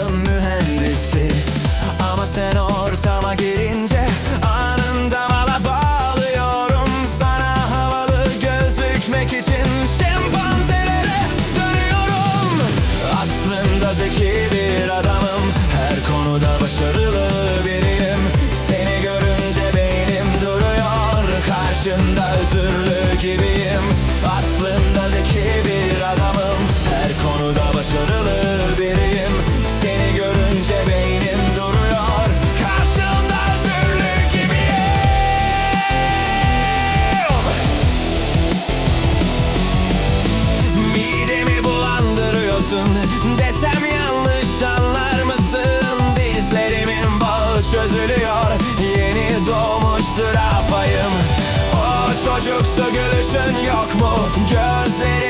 Dünyanın mühendisi. Ama sen ortama girince Anında mala bağlıyorum Sana. Havalı gözükmek için Şempanzelere dönüyorum. Aslında zeki bir adamım. Her konuda başarılı biriyim. Seni görünce beynim duruyor. Karşında bulandırıyorsun Desem yanlış anlar mısın? Dizlerimin bağı çözülüyor. Yeni doğmuş zürafayım O çocuksu gülüşün yok mu? Gözlerimi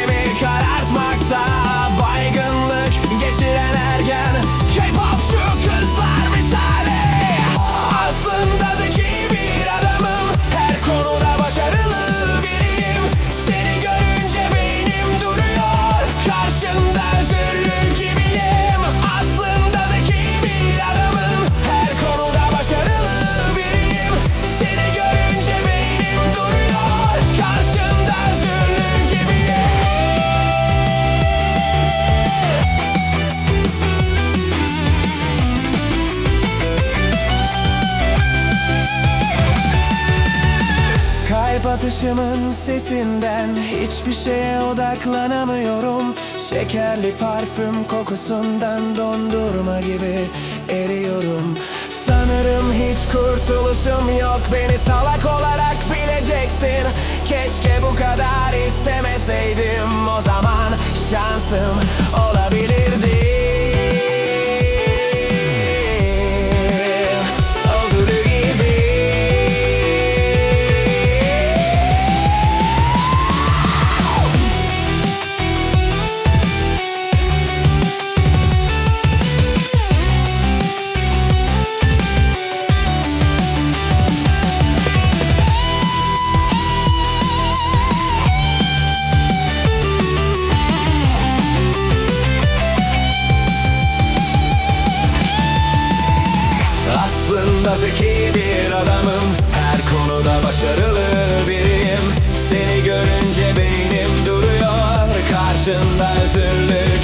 Kalp atışımın sesinden Hiçbir şeye odaklanamıyorum. Şekerli parfüm kokusundan Dondurma gibi eriyorum. Sanırım hiç kurtuluşum yok. Beni salak olarak bileceksin. Keşke bu kadar istemeseydim. O zaman şansım olabilirdi Aslında zeki bir adamım. Her konuda başarılı biriyim. Seni görünce beynim duruyor. Karşında özürlü